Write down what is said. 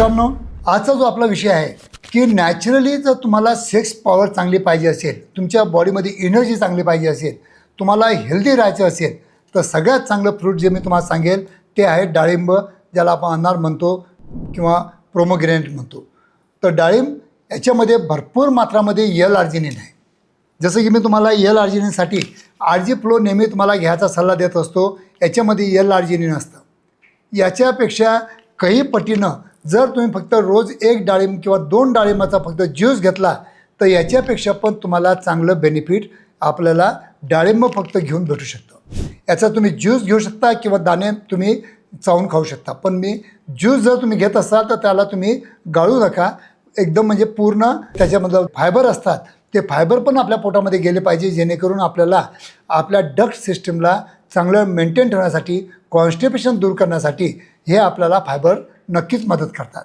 मित्रांनो आजचा जो आपला विषय आहे की नॅचरली जर तुम्हाला सेक्स पॉवर चांगली पाहिजे असेल तुमच्या बॉडीमध्ये एनर्जी चांगली पाहिजे असेल तुम्हाला हेल्दी राहायचं असेल तर सगळ्यात चांगलं फ्रूट जे मी तुम्हाला सांगेल ते आहे डाळिंब ज्याला आपण अनार म्हणतो किंवा प्रोमोग्रेनेट म्हणतो. तर डाळिंब याच्यामध्ये भरपूर मात्रामध्ये यल आर्जिनिन आहे. जसं की मी तुम्हाला यल आर्जिनिनसाठी आरजी फ्लो नेहमी तुम्हाला घ्यायचा सल्ला देत असतो याच्यामध्ये यल आर्जिनिन असतं. याच्यापेक्षा काही पटीनं जर तुम्ही फक्त रोज एक डाळिंब किंवा दोन डाळिंबाचा फक्त ज्यूस घेतला तर याच्यापेक्षा पण तुम्हाला चांगलं बेनिफिट आपल्याला डाळिंब फक्त घेऊन भेटू शकतं. याचा तुम्ही ज्यूस घेऊ शकता किंवा दाणे तुम्ही चावून खाऊ शकता. पण मी ज्यूस जर तुम्ही घेत असाल तर त्याला तुम्ही गाळू नका. एकदम म्हणजे पूर्ण त्याच्यामधलं फायबर असतात ते फायबर पण आपल्या पोटामध्ये गेले पाहिजे जेणेकरून आपल्याला आपल्या डक्ट सिस्टीमला चांगलं मेंटेन ठेवण्यासाठी कॉन्स्टिपेशन दूर करण्यासाठी हे आपल्याला फायबर नक्कीच मदत करतात.